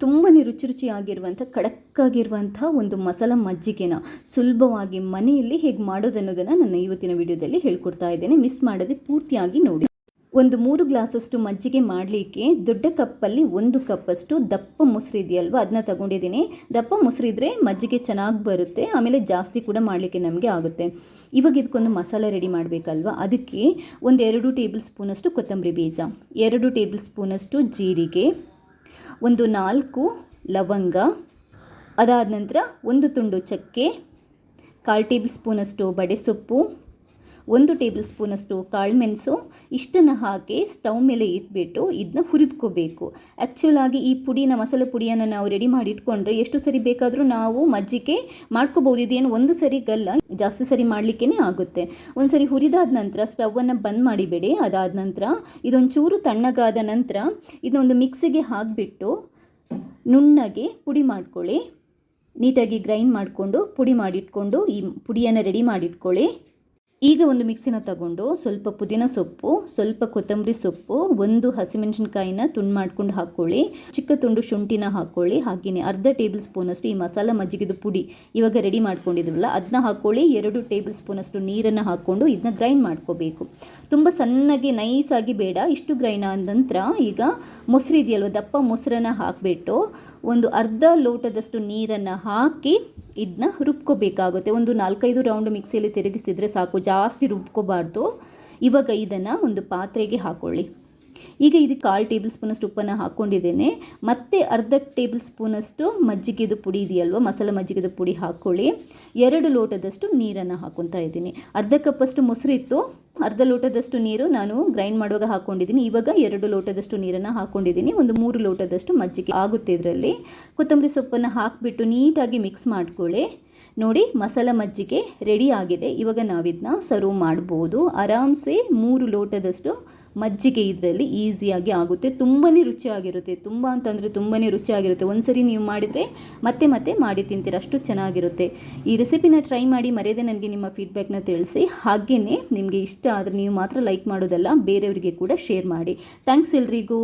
ತುಂಬಾ ರುಚಿ ರುಚಿಯಾಗಿರುವಂಥ ಖಡಕ್ಕಾಗಿರುವಂಥ ಒಂದು ಮಸಾಲ ಮಜ್ಜಿಗೆನ ಸುಲಭವಾಗಿ ಮನೆಯಲ್ಲಿ ಹೇಗೆ ಮಾಡೋದನ್ನೋದನ್ನು ನಾನು ಇವತ್ತಿನ ವಿಡಿಯೋದಲ್ಲಿ ಹೇಳ್ಕೊಡ್ತಾ ಇದ್ದೇನೆ. ಮಿಸ್ ಮಾಡದೆ ಪೂರ್ತಿಯಾಗಿ ನೋಡಿ. ಒಂದು ಮೂರು ಗ್ಲಾಸಷ್ಟು ಮಜ್ಜಿಗೆ ಮಾಡಲಿಕ್ಕೆ ದೊಡ್ಡ ಕಪ್ಪಲ್ಲಿ ಒಂದು ಕಪ್ಪಷ್ಟು ದಪ್ಪ ಮೊಸರು ಇದೆಯಲ್ವ, ಅದನ್ನ ತಗೊಂಡಿದ್ದೀನಿ. ದಪ್ಪ ಮೊಸರು ಇದ್ದರೆ ಮಜ್ಜಿಗೆ ಚೆನ್ನಾಗಿ ಬರುತ್ತೆ, ಆಮೇಲೆ ಜಾಸ್ತಿ ಕೂಡ ಮಾಡಲಿಕ್ಕೆ ನಮಗೆ ಆಗುತ್ತೆ. ಇವಾಗ ಇದಕ್ಕೊಂದು ಮಸಾಲೆ ರೆಡಿ ಮಾಡಬೇಕಲ್ವ? ಅದಕ್ಕೆ ಒಂದು ಎರಡು ಟೇಬಲ್ ಸ್ಪೂನಷ್ಟು ಕೊತ್ತಂಬರಿ ಬೀಜ, ಎರಡು ಟೇಬಲ್ ಸ್ಪೂನಷ್ಟು ಜೀರಿಗೆ ಒಂದು ನಾಲ್ಕು ಲವಂಗ ಅದಾದ ನಂತರ ಒಂದು ತುಂಡು ಚಕ್ಕೆ ಕಾಲು ಟೇಬಲ್ ಸ್ಪೂನಷ್ಟು ಬಡೆಸೊಪ್ಪು ಒಂದು ಟೇಬಲ್ ಸ್ಪೂನಷ್ಟು ಕಾಳುಮೆಣಸು ಇಷ್ಟನ್ನು ಹಾಕಿ ಸ್ಟವ್ ಮೇಲೆ ಇಟ್ಬಿಟ್ಟು ಇದನ್ನ ಹುರಿದ್ಕೋಬೇಕು. ಆ್ಯಕ್ಚುಲಾಗಿ ಈ ಪುಡಿನ ಮಸಾಲೆ ಪುಡಿಯನ್ನು ನಾವು ರೆಡಿ ಮಾಡಿ ಇಟ್ಕೊಂಡ್ರೆ ಎಷ್ಟು ಸರಿ ಬೇಕಾದರೂ ನಾವು ಮಜ್ಜಿಗೆ ಮಾಡ್ಕೋಬೋದು ಇದೇನು ಒಂದು ಸರಿ ಗಲ್ಲ ಜಾಸ್ತಿ ಸರಿ ಮಾಡಲಿಕ್ಕೇ ಆಗುತ್ತೆ. ಒಂದು ಸರಿ ಹುರಿದಾದ ನಂತರ ಸ್ಟವನ್ನು ಬಂದ್ ಮಾಡಿಬಿಡಿ. ಅದಾದ ನಂತರ ಇದೊಂದು ಚೂರು ತಣ್ಣಗಾದ ನಂತರ ಇದನ್ನೊಂದು ಮಿಕ್ಸಿಗೆ ಹಾಕಿಬಿಟ್ಟು ನುಣ್ಣಗೆ ಪುಡಿ ಮಾಡ್ಕೊಳ್ಳಿ. ನೀಟಾಗಿ ಗ್ರೈಂಡ್ ಮಾಡಿಕೊಂಡು ಪುಡಿ ಮಾಡಿಟ್ಕೊಂಡು ಈ ಪುಡಿಯನ್ನು ರೆಡಿ ಮಾಡಿಟ್ಕೊಳ್ಳಿ. ಈಗ ಒಂದು ಮಿಕ್ಸಿನ ತಗೊಂಡು ಸ್ವಲ್ಪ ಪುದೀನ ಸೊಪ್ಪು, ಸ್ವಲ್ಪ ಕೊತ್ತಂಬರಿ ಸೊಪ್ಪು, ಒಂದು ಹಸಿಮೆಣಸಿನ್ಕಾಯಿನ ತುಂಡು ಮಾಡ್ಕೊಂಡು ಹಾಕ್ಕೊಳ್ಳಿ. ಚಿಕ್ಕ ತುಂಡು ಶುಂಠಿನ ಹಾಕ್ಕೊಳ್ಳಿ. ಹಾಗೆಯೇ ಅರ್ಧ ಟೇಬಲ್ ಸ್ಪೂನಷ್ಟು ಈ ಮಸಾಲ ಮಜ್ಜಿಗೆದು ಪುಡಿ ಇವಾಗ ರೆಡಿ ಮಾಡ್ಕೊಂಡಿದ್ವಲ್ಲ ಅದನ್ನ ಹಾಕ್ಕೊಳ್ಳಿ. ಎರಡು ಟೇಬಲ್ ಸ್ಪೂನಷ್ಟು ನೀರನ್ನು ಹಾಕ್ಕೊಂಡು ಇದನ್ನ ಗ್ರೈಂಡ್ ಮಾಡ್ಕೋಬೇಕು. ತುಂಬ ಸಣ್ಣಗೆ ನೈಸಾಗಿ ಬೇಡ, ಇಷ್ಟು ಗ್ರೈಂಡ್ ಆದ ನಂತರ ಈಗ ಮೊಸರು ಇದೆಯಲ್ವ, ದಪ್ಪ ಮೊಸರನ್ನು ಹಾಕಿಬಿಟ್ಟು ಒಂದು ಅರ್ಧ ಲೋಟದಷ್ಟು ನೀರನ್ನು ಹಾಕಿ ಇದನ್ನ ರುಬ್ಕೋಬೇಕಾಗುತ್ತೆ. ಒಂದು ನಾಲ್ಕೈದು ರೌಂಡ್ ಮಿಕ್ಸಿಯಲ್ಲಿ ತಿರುಗಿಸಿದರೆ ಸಾಕು. ಜಾಸ್ತಿ ರುಬ್ಕೋಬಾರ್ದು. ಇವಾಗ ಇದನ್ನು ಒಂದು ಪಾತ್ರೆಗೆ ಹಾಕ್ಕೊಳ್ಳಿ ಈಗ ಇದಕ್ಕೆ ಕಾಲು ಟೇಬಲ್ ಸ್ಪೂನಷ್ಟು ಉಪ್ಪನ್ನು ಹಾಕ್ಕೊಂಡಿದ್ದೇನೆ ಮತ್ತೆ ಅರ್ಧ ಟೇಬಲ್ ಸ್ಪೂನಷ್ಟು ಮಜ್ಜಿಗೆದು ಪುಡಿ ಇದೆಯಲ್ವ? ಮಸಾಲೆ ಮಜ್ಜಿಗೆದು ಪುಡಿ ಹಾಕ್ಕೊಳ್ಳಿ ಎರಡು ಲೋಟದಷ್ಟು ನೀರನ್ನು ಹಾಕ್ಕೊತಾ ಇದ್ದೀನಿ. ಅರ್ಧ ಕಪ್ಪಷ್ಟು ಮೊಸರಿತ್ತು. ಅರ್ಧ ಲೋಟದಷ್ಟು ನೀರು ನಾನು ಗ್ರೈಂಡ್ ಮಾಡುವಾಗ ಹಾಕೊಂಡಿದ್ದೀನಿ. ಇವಾಗ ಎರಡು ಲೋಟದಷ್ಟು ನೀರನ್ನು ಹಾಕೊಂಡಿದ್ದೀನಿ. ಒಂದು ಮೂರು ಲೋಟದಷ್ಟು ಮಜ್ಜಿಗೆ ಆಗುತ್ತೆ ಇದರಲ್ಲಿ. ಕೊತ್ತಂಬರಿ ಸೊಪ್ಪನ್ನು ಹಾಕಿಬಿಟ್ಟು ನೀಟಾಗಿ ಮಿಕ್ಸ್ ಮಾಡ್ಕೊಳ್ಳಿ. ನೋಡಿ, ಮಸಾಲ ಮಜ್ಜಿಗೆ ರೆಡಿ ಆಗಿದೆ. ಇವಾಗ ನಾವಿದನ್ನ ಸರ್ವ್ ಮಾಡ್ಬೋದು. ಆರಾಮ್ಸೆ ಮೂರು ಲೋಟದಷ್ಟು ಮಜ್ಜಿಗೆ ಇದರಲ್ಲಿ ಈಸಿಯಾಗಿ ಆಗುತ್ತೆ. ತುಂಬಾ ರುಚಿಯಾಗಿರುತ್ತೆ. ತುಂಬ ಅಂತಂದರೆ ತುಂಬಾ ರುಚಿಯಾಗಿರುತ್ತೆ. ಒಂದ್ಸರಿ ನೀವು ಮಾಡಿದರೆ ಮತ್ತೆ ಮತ್ತೆ ಮಾಡಿ ತಿಂತೀರ. ಅಷ್ಟು ಚೆನ್ನಾಗಿರುತ್ತೆ. ಈ ರೆಸಿಪಿನ ಟ್ರೈ ಮಾಡಿ ಮರೆಯದೆ ನನಗೆ ನಿಮ್ಮ ಫೀಡ್ಬ್ಯಾಕ್ನ ತಿಳಿಸಿ. ಹಾಗೆಯೇ ನಿಮಗೆ ಇಷ್ಟ ಆದರೆ ನೀವು ಮಾತ್ರ ಲೈಕ್ ಮಾಡೋದಲ್ಲ, ಬೇರೆಯವರಿಗೆ ಕೂಡ ಶೇರ್ ಮಾಡಿ. ಥ್ಯಾಂಕ್ಸ್ ಎಲ್ರಿಗೂ.